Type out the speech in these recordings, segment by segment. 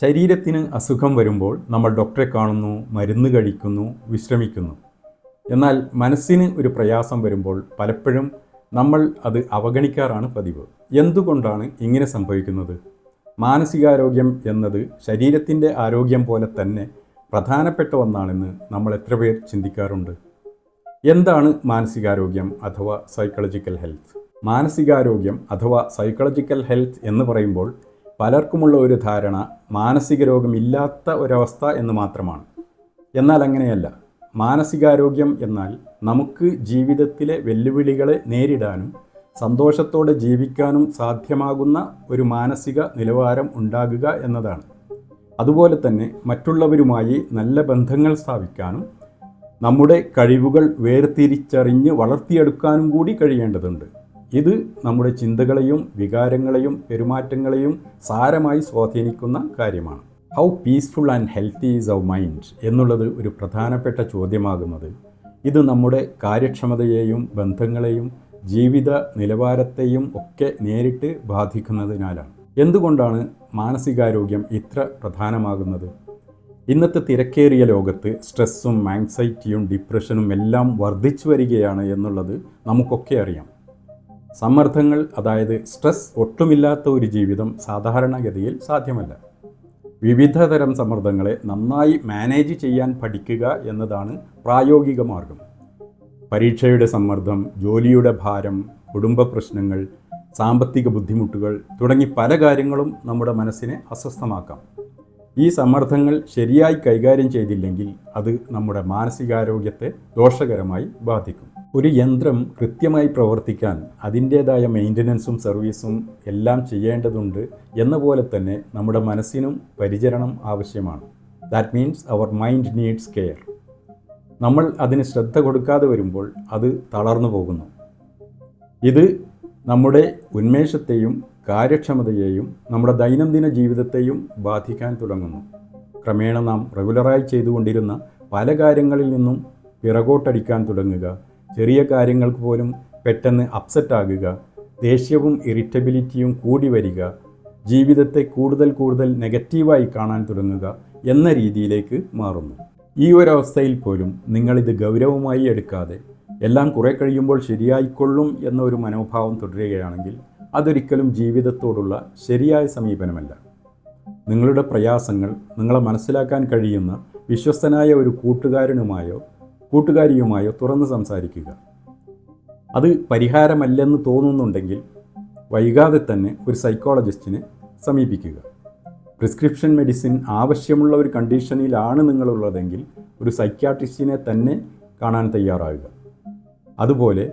ശരീരത്തിന് അസുഖം വരുമ്പോൾ നമ്മൾ ഡോക്ടറെ കാണുന്നു മരുന്ന് കഴിക്കുന്നു വിശ്രമിക്കുന്നു. എന്നാൽ മനസ്സിന് ഒരു പ്രയാസം വരുമ്പോൾ പലപ്പോഴും നമ്മൾ അത് അവഗണിക്കാറാണ് പതിവ്. എന്തുകൊണ്ടാണ് ഇങ്ങനെ സംഭവിക്കുന്നത്? മാനസികാരോഗ്യം എന്നത് ശരീരത്തിന്റെ ആരോഗ്യം പോലെ തന്നെ പ്രധാനപ്പെട്ട ഒന്നാണെന്ന് നമ്മൾ എത്ര പേർ ചിന്തിക്കാറുണ്ട്? എന്താണ് മാനസികാരോഗ്യം അഥവാ സൈക്കോളജിക്കൽ ഹെൽത്ത് മാനസികാരോഗ്യം അഥവാ സൈക്കോളജിക്കൽ ഹെൽത്ത് എന്ന് പറയുമ്പോൾ പലർക്കുമുള്ള ഒരു ധാരണ മാനസിക രോഗമില്ലാത്ത ഒരവസ്ഥ എന്ന് മാത്രമാണ്. എന്നാൽ അങ്ങനെയല്ല. മാനസികാരോഗ്യം എന്നാൽ നമുക്ക് ജീവിതത്തിലെ വെല്ലുവിളികളെ നേരിടാനും സന്തോഷത്തോടെ ജീവിക്കാനും സാധ്യമാകുന്ന ഒരു മാനസിക നിലവാരം ഉണ്ടാകുക എന്നതാണ്. അതുപോലെ തന്നെ മറ്റുള്ളവരുമായി നല്ല ബന്ധങ്ങൾ സ്ഥാപിക്കാനും നമ്മുടെ കഴിവുകൾ വേർതിരിച്ചറിഞ്ഞ് വളർത്തിയെടുക്കാനും കൂടി കഴിയേണ്ടതുണ്ട്. ഇത് നമ്മുടെ ചിന്തകളെയും വികാരങ്ങളെയും പെരുമാറ്റങ്ങളെയും സാരമായി സ്വാധീനിക്കുന്ന കാര്യമാണ്. How peaceful and healthy is our mind എന്നുള്ളത് ഒരു പ്രധാനപ്പെട്ട ചോദ്യമാകുന്നത്. ഇത് നമ്മുടെ കാര്യക്ഷമതയെയും ബന്ധങ്ങളെയും ജീവിത നിലവാരത്തെയും ഒക്കെ നേരിട്ട് ബാധിക്കുന്നതിനാലാണ്. എന്തുകൊണ്ടാണ് മാനസികാരോഗ്യം ഇത്ര പ്രധാനമാകുന്നത്? ഇന്നത്തെ തിരക്കേറിയ ലോകത്ത് സ്ട്രെസ്സും ആങ്സൈറ്റിയും ഡിപ്രഷനും എല്ലാം വർദ്ധിച്ചു വരികയാണ് എന്നുള്ളത് നമുക്കൊക്കെ അറിയാം. സമ്മർദ്ദങ്ങൾ അതായത് സ്ട്രെസ് ഒട്ടുമില്ലാത്ത ഒരു ജീവിതം സാധാരണഗതിയിൽ സാധ്യമല്ല. വിവിധ തരം സമ്മർദ്ദങ്ങളെ നന്നായി മാനേജ് ചെയ്യാൻ പഠിക്കുക എന്നതാണ് പ്രായോഗിക മാർഗം. പരീക്ഷയുടെ സമ്മർദ്ദം ജോലിയുടെ ഭാരം കുടുംബ പ്രശ്നങ്ങൾ സാമ്പത്തിക ബുദ്ധിമുട്ടുകൾ തുടങ്ങി പല കാര്യങ്ങളും നമ്മുടെ മനസ്സിനെ അസ്വസ്ഥമാക്കാം. ഈ സമ്മർദ്ദങ്ങൾ ശരിയായി കൈകാര്യം ചെയ്തില്ലെങ്കിൽ അത് നമ്മുടെ മാനസികാരോഗ്യത്തെ ദോഷകരമായി ബാധിക്കും. ഒരു യന്ത്രം കൃത്യമായി പ്രവർത്തിക്കാൻ അതിന്റേതായ മെയിന്റനൻസും സർവീസും എല്ലാം ചെയ്യേണ്ടതുണ്ട് എന്ന പോലെ തന്നെ നമ്മുടെ മനസ്സിനും പരിചരണം ആവശ്യമാണ്. That means our mind needs care നമ്മൾ അതിന് ശ്രദ്ധ കൊടുക്കാതെ വരുമ്പോൾ അത് തളർന്നു പോകുന്നു. ഇത് നമ്മുടെ ഉന്മേഷത്തെയും കാര്യക്ഷമതയെയും നമ്മുടെ ദൈനംദിന ജീവിതത്തെയും ബാധിക്കാൻ തുടങ്ങുന്നു. ക്രമേണ നാം റെഗുലറായി ചെയ്തുകൊണ്ടിരുന്ന പല കാര്യങ്ങളിൽ നിന്നും പിറകോട്ടടിക്കാൻ തുടങ്ങുക ചെറിയ കാര്യങ്ങൾക്ക് പോലും പെട്ടെന്ന് അപ്സെറ്റ് ആകുക ദേഷ്യവും ഇറിറ്റബിലിറ്റിയും കൂടി വരിക ജീവിതത്തെ കൂടുതൽ കൂടുതൽ നെഗറ്റീവായി കാണാൻ തുടങ്ങുക എന്ന രീതിയിലേക്ക് മാറുന്നു. ഈ ഒരു അവസ്ഥയിൽ പോലും നിങ്ങളിത് ഗൗരവമായി എടുക്കാതെ എല്ലാം കുറെ കഴിയുമ്പോൾ ശരിയായിക്കൊള്ളും എന്ന ഒരു മനോഭാവം തുടരുകയാണെങ്കിൽ അതൊരിക്കലും ജീവിതത്തോടുള്ള ശരിയായ സമീപനമല്ല. നിങ്ങളുടെ പ്രയാസങ്ങൾ നിങ്ങളെ മനസ്സിലാക്കാൻ കഴിയുന്ന വിശ്വസ്തനായ ഒരു കൂട്ടുകാരനുമായോ കൂട്ടുകാരിയുമായോ തുറന്ന് സംസാരിക്കുക. അത് പരിഹാരമല്ലെന്ന് തോന്നുന്നുണ്ടെങ്കിൽ വൈകാതെ തന്നെ ഒരു സൈക്കോളജിസ്റ്റിനെ സമീപിക്കുക. പ്രിസ്ക്രിപ്ഷൻ മെഡിസിൻ ആവശ്യമുള്ള ഒരു കണ്ടീഷനിലാണ് നിങ്ങളുള്ളതെങ്കിൽ ഒരു സൈക്യാട്രിസ്റ്റിനെ തന്നെ കാണാൻ തയ്യാറാകുക അതുപോലെ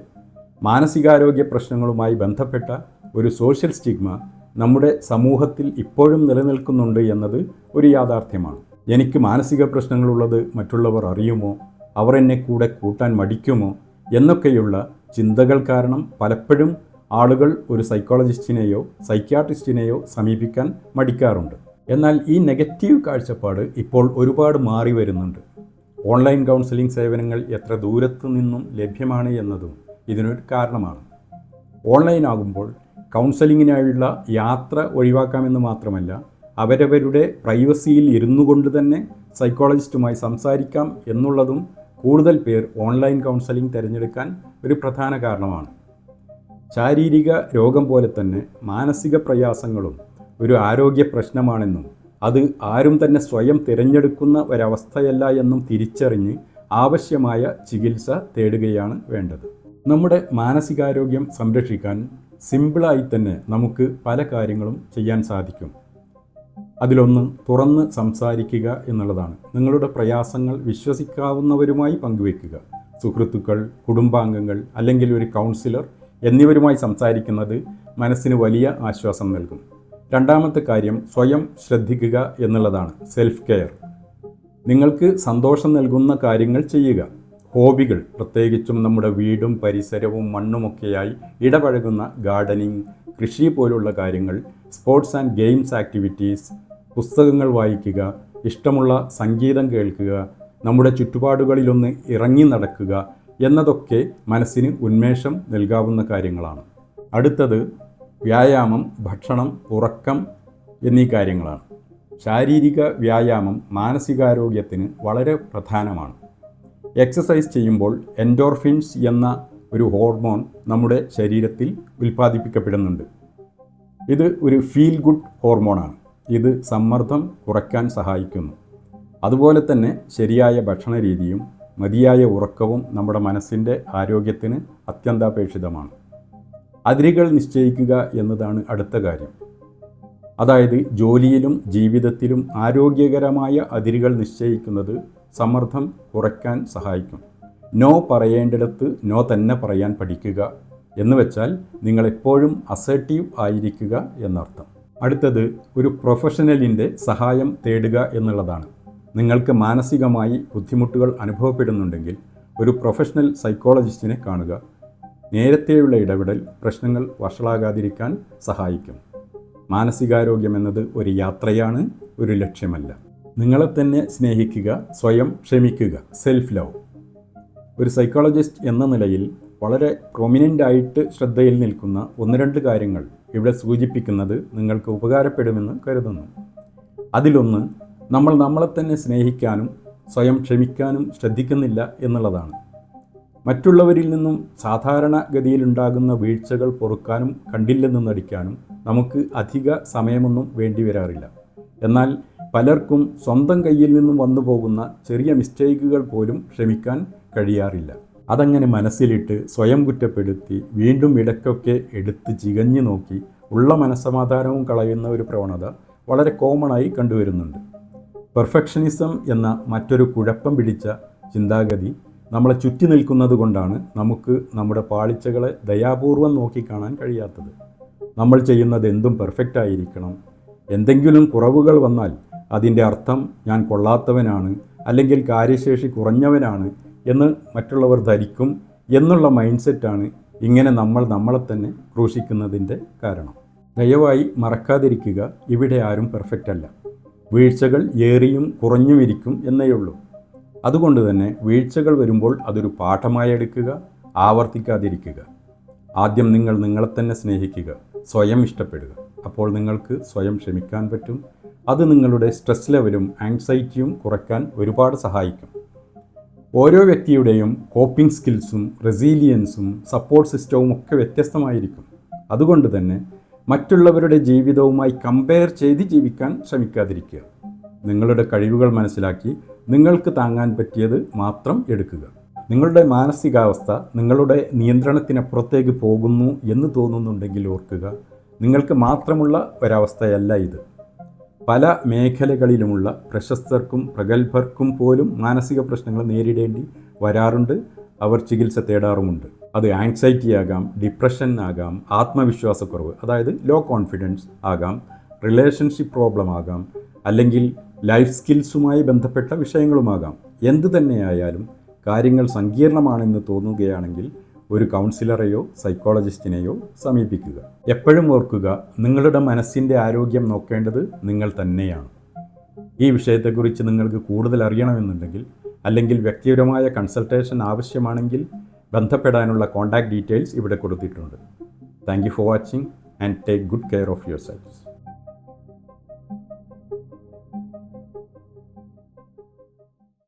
മാനസികാരോഗ്യ പ്രശ്നങ്ങളുമായി ബന്ധപ്പെട്ട ഒരു സോഷ്യൽ സ്റ്റിഗ്മ നമ്മുടെ സമൂഹത്തിൽ ഇപ്പോഴും നിലനിൽക്കുന്നുണ്ട് എന്നത് ഒരു യാഥാർത്ഥ്യമാണ്. എനിക്ക് മാനസിക പ്രശ്നങ്ങളുള്ളത് മറ്റുള്ളവർ അറിയുമോ? അവർ എന്നെ കൂടെ കൂട്ടാൻ മടിക്കുമോ എന്നൊക്കെയുള്ള ചിന്തകൾ കാരണം പലപ്പോഴും ആളുകൾ ഒരു സൈക്കോളജിസ്റ്റിനെയോ സൈക്യാട്രിസ്റ്റിനെയോ സമീപിക്കാൻ മടിക്കാറുണ്ട്. എന്നാൽ ഈ നെഗറ്റീവ് കാഴ്ചപ്പാട് ഇപ്പോൾ ഒരുപാട് മാറി വരുന്നുണ്ട്. ഓൺലൈൻ കൗൺസിലിംഗ് സേവനങ്ങൾ എത്ര ദൂരത്തു നിന്നും ലഭ്യമാണ് എന്നതും ഇതിനൊരു കാരണമാണ്. ഓൺലൈൻ ആകുമ്പോൾ കൗൺസലിങ്ങിനായുള്ള യാത്ര ഒഴിവാക്കാമെന്ന് മാത്രമല്ല അവരവരുടെ പ്രൈവസിയിൽ ഇരുന്നു കൊണ്ട് തന്നെ സൈക്കോളജിസ്റ്റുമായി സംസാരിക്കാം എന്നുള്ളതും കൂടുതൽ പേർ ഓൺലൈൻ കൗൺസലിംഗ് തിരഞ്ഞെടുക്കാൻ ഒരു പ്രധാന കാരണമാണ്. ശാരീരിക രോഗം പോലെ തന്നെ മാനസിക പ്രയാസങ്ങളും ഒരു ആരോഗ്യ പ്രശ്നമാണെന്നും അത് ആരും തന്നെ സ്വയം തിരഞ്ഞെടുക്കുന്ന ഒരവസ്ഥയല്ല എന്നും തിരിച്ചറിഞ്ഞ് ആവശ്യമായ ചികിത്സ തേടുകയാണ് വേണ്ടത്. നമ്മുടെ മാനസികാരോഗ്യം സംരക്ഷിക്കാൻ സിമ്പിളായി തന്നെ നമുക്ക് പല കാര്യങ്ങളും ചെയ്യാൻ സാധിക്കും. അതിലൊന്ന് തുറന്ന് സംസാരിക്കുക എന്നുള്ളതാണ്. നിങ്ങളുടെ പ്രയാസങ്ങൾ വിശ്വസിക്കാവുന്നവരുമായി പങ്കുവെക്കുക സുഹൃത്തുക്കൾ കുടുംബാംഗങ്ങൾ അല്ലെങ്കിൽ ഒരു കൗൺസിലർ എന്നിവരുമായി സംസാരിക്കുന്നത് മനസ്സിന് വലിയ ആശ്വാസം നൽകും. രണ്ടാമത്തെ കാര്യം സ്വയം ശ്രദ്ധിക്കുക എന്നുള്ളതാണ്. സെൽഫ് കെയർ നിങ്ങൾക്ക് സന്തോഷം നൽകുന്ന കാര്യങ്ങൾ ചെയ്യുക. ഹോബികൾ പ്രത്യേകിച്ചും നമ്മുടെ വീടും പരിസരവും മണ്ണുമൊക്കെയായി ഇടപഴകുന്ന ഗാർഡനിങ് കൃഷി പോലുള്ള കാര്യങ്ങൾ സ്പോർട്സ് ആൻഡ് ഗെയിംസ് ആക്ടിവിറ്റീസ് പുസ്തകങ്ങൾ വായിക്കുക ഇഷ്ടമുള്ള സംഗീതം കേൾക്കുക നമ്മുടെ ചുറ്റുപാടുകളിലൊന്ന് ഇറങ്ങി നടക്കുക എന്നതൊക്കെ മനസ്സിന് ഉന്മേഷം നൽകാവുന്ന കാര്യങ്ങളാണ്. അടുത്തത് വ്യായാമം ഭക്ഷണം ഉറക്കം എന്നീ കാര്യങ്ങളാണ്. ശാരീരിക വ്യായാമം മാനസികാരോഗ്യത്തിന് വളരെ പ്രധാനമാണ്. എക്സസൈസ് ചെയ്യുമ്പോൾ എൻഡോർഫിൻസ് എന്ന ഒരു ഹോർമോൺ നമ്മുടെ ശരീരത്തിൽ ഉൽപ്പാദിപ്പിക്കപ്പെടുന്നുണ്ട്. ഇത് ഒരു ഫീൽ ഗുഡ് ഹോർമോണാണ്. ഇത് സമ്മർദ്ദം കുറയ്ക്കാൻ സഹായിക്കുന്നു. അതുപോലെ തന്നെ ശരിയായ ഭക്ഷണ രീതിയും മതിയായ ഉറക്കവും നമ്മുടെ മനസ്സിന്റെ ആരോഗ്യത്തിന് അത്യന്താപേക്ഷിതമാണ്. അതിരുകൾ നിശ്ചയിക്കുക എന്നതാണ് അടുത്ത കാര്യം. അതായത് ജോലിയിലും ജീവിതത്തിലും ആരോഗ്യകരമായ അതിരുകൾ നിശ്ചയിക്കുന്നത് സമ്മർദ്ദം കുറയ്ക്കാൻ സഹായിക്കും. നോ പറയേണ്ടിടത്ത് നോ തന്നെ പറയാൻ പഠിക്കുക എന്ന് വെച്ചാൽ നിങ്ങൾ എപ്പോഴും അസേർട്ടീവ് ആയിരിക്കുക എന്നർത്ഥം. അടുത്തത് ഒരു പ്രൊഫഷണലിന്റെ സഹായം തേടുക എന്നുള്ളതാണ്. നിങ്ങൾക്ക് മാനസികമായി ബുദ്ധിമുട്ടുകൾ അനുഭവപ്പെടുന്നുണ്ടെങ്കിൽ ഒരു പ്രൊഫഷണൽ സൈക്കോളജിസ്റ്റിനെ കാണുക. നേരത്തെയുള്ള ഇടപെടൽ പ്രശ്നങ്ങൾ വഷളാകാതിരിക്കാൻ സഹായിക്കും. മാനസികാരോഗ്യം എന്നത് ഒരു യാത്രയാണ് ഒരു ലക്ഷ്യമല്ല. നിങ്ങളെ തന്നെ സ്നേഹിക്കുക സ്വയം ക്ഷമിക്കുക സെൽഫ് ലവ് ഒരു സൈക്കോളജിസ്റ്റ് എന്ന നിലയിൽ വളരെ പ്രൊമിനന്റ് ആയിട്ട് ശ്രദ്ധയിൽ നിൽക്കുന്ന ഒന്ന് രണ്ട് കാര്യങ്ങൾ ഇവിടെ സൂചിപ്പിക്കുന്നത് നിങ്ങൾക്ക് ഉപകാരപ്പെടുമെന്ന് കരുതുന്നു. അതിലൊന്ന് നമ്മൾ നമ്മളെ തന്നെ സ്നേഹിക്കാനും സ്വയം ക്ഷമിക്കാനും ശ്രദ്ധിക്കുന്നില്ല എന്നുള്ളതാണ്. മറ്റുള്ളവരിൽ നിന്നും സാധാരണ സാധാരണഗതിയിലുണ്ടാകുന്ന വീഴ്ചകൾ പൊറുക്കാനും കണ്ടില്ലെന്ന് നടിക്കാനും നമുക്ക് അധിക സമയമൊന്നും വേണ്ടി വരാറില്ല. എന്നാൽ പലർക്കും സ്വന്തം കയ്യിൽ നിന്നും വന്നു പോകുന്ന ചെറിയ മിസ്റ്റേക്കുകൾ പോലും ക്ഷമിക്കാൻ കഴിയാറില്ല. അതങ്ങനെ മനസ്സിലിട്ട് സ്വയം കുറ്റപ്പെടുത്തി വീണ്ടും ഇടയ്ക്കൊക്കെ എടുത്ത് ചികഞ്ഞു നോക്കി ഉള്ള മനസ്സമാധാനവും കളയുന്ന ഒരു പ്രവണത വളരെ കോമണായി കണ്ടുവരുന്നുണ്ട്. പെർഫെക്ഷനിസം എന്ന മറ്റൊരു കുഴപ്പം പിടിച്ച ചിന്താഗതി നമ്മളെ ചുറ്റി നിൽക്കുന്നത് കൊണ്ടാണ് നമുക്ക് നമ്മുടെ പാളിച്ചകളെ ദയാപൂർവം നോക്കിക്കാണാൻ കഴിയാത്തത്. നമ്മൾ ചെയ്യുന്നത് എന്തും പെർഫെക്റ്റ് ആയിരിക്കണം. എന്തെങ്കിലും കുറവുകൾ വന്നാൽ അതിന്റെ അർത്ഥം ഞാൻ കൊള്ളാത്തവനാണ് അല്ലെങ്കിൽ കാര്യശേഷി കുറഞ്ഞവനാണ് എന്ന് മറ്റുള്ളവർ ധരിക്കും എന്നുള്ള മൈൻഡ് സെറ്റാണ് ഇങ്ങനെ നമ്മൾ നമ്മളെ തന്നെ ക്രൂശിക്കുന്നതിന്റെ കാരണം. ദയവായി മറക്കാതിരിക്കുക ഇവിടെ ആരും പെർഫെക്റ്റ് അല്ല. വീഴ്ചകൾ ഏറിയും കുറഞ്ഞും ഇരിക്കും എന്നേയുള്ളൂ അതുകൊണ്ട് തന്നെ വീഴ്ചകൾ വരുമ്പോൾ അതൊരു പാഠമായി എടുക്കുക ആവർത്തിക്കാതിരിക്കുക. ആദ്യം നിങ്ങൾ നിങ്ങളെ തന്നെ സ്നേഹിക്കുക സ്വയം ഇഷ്ടപ്പെടുക. അപ്പോൾ നിങ്ങൾക്ക് സ്വയം ക്ഷമിക്കാൻ പറ്റും. അത് നിങ്ങളുടെ സ്ട്രെസ് ലെവലും ആങ്സൈറ്റിയും കുറയ്ക്കാൻ ഒരുപാട് സഹായിക്കും. ഓരോ വ്യക്തിയുടെയും കോപ്പിംഗ് സ്കിൽസും റെസീലിയൻസും സപ്പോർട്ട് സിസ്റ്റവും ഒക്കെ വ്യത്യസ്തമായിരിക്കും. അതുകൊണ്ട് തന്നെ മറ്റുള്ളവരുടെ ജീവിതവുമായി കമ്പയർ ചെയ്ത് ജീവിക്കാൻ ശ്രമിക്കാതിരിക്കുക. നിങ്ങളുടെ കഴിവുകൾ മനസ്സിലാക്കി നിങ്ങൾക്ക് താങ്ങാൻ പറ്റിയത് മാത്രം എടുക്കുക. നിങ്ങളുടെ മാനസികാവസ്ഥ നിങ്ങളുടെ നിയന്ത്രണത്തിനപ്പുറത്തേക്ക് പോകുന്നു എന്ന് തോന്നുന്നുണ്ടെങ്കിൽ ഓർക്കുക. നിങ്ങൾക്ക് മാത്രമുള്ള ഒരവസ്ഥയല്ല ഇത്. പല മേഖലകളിലുമുള്ള പ്രശസ്തർക്കും പ്രഗത്ഭർക്കും പോലും മാനസിക പ്രശ്നങ്ങൾ നേരിടേണ്ടി വരാറുണ്ട്. അവർ ചികിത്സ തേടാറുമുണ്ട്. അത് ആങ്സൈറ്റി ആകാം ഡിപ്രഷൻ ആകാം ആത്മവിശ്വാസക്കുറവ് അതായത് ലോ കോൺഫിഡൻസ് ആകാം റിലേഷൻഷിപ്പ് പ്രോബ്ലം ആകാം അല്ലെങ്കിൽ ലൈഫ് സ്കിൽസുമായി ബന്ധപ്പെട്ട വിഷയങ്ങളുമാകാം. എന്തു തന്നെയായാലും കാര്യങ്ങൾ സങ്കീർണമാണെന്ന് തോന്നുകയാണെങ്കിൽ ഒരു കൗൺസിലറെയോ സൈക്കോളജിസ്റ്റിനെയോ സമീപിക്കുക. എപ്പോഴും ഓർക്കുക നിങ്ങളുടെ മനസ്സിന്റെ ആരോഗ്യം നോക്കേണ്ടത് നിങ്ങൾ തന്നെയാണ്. ഈ വിഷയത്തെക്കുറിച്ച് നിങ്ങൾക്ക് കൂടുതൽ അറിയണമെന്നുണ്ടെങ്കിൽ അല്ലെങ്കിൽ വ്യക്തിപരമായ കൺസൾട്ടേഷൻ ആവശ്യമാണെങ്കിൽ ബന്ധപ്പെടാനുള്ള കോൺടാക്ട് ഡീറ്റെയിൽസ് ഇവിടെ കൊടുത്തിട്ടുണ്ട്. Thank you for watching and take good care of your self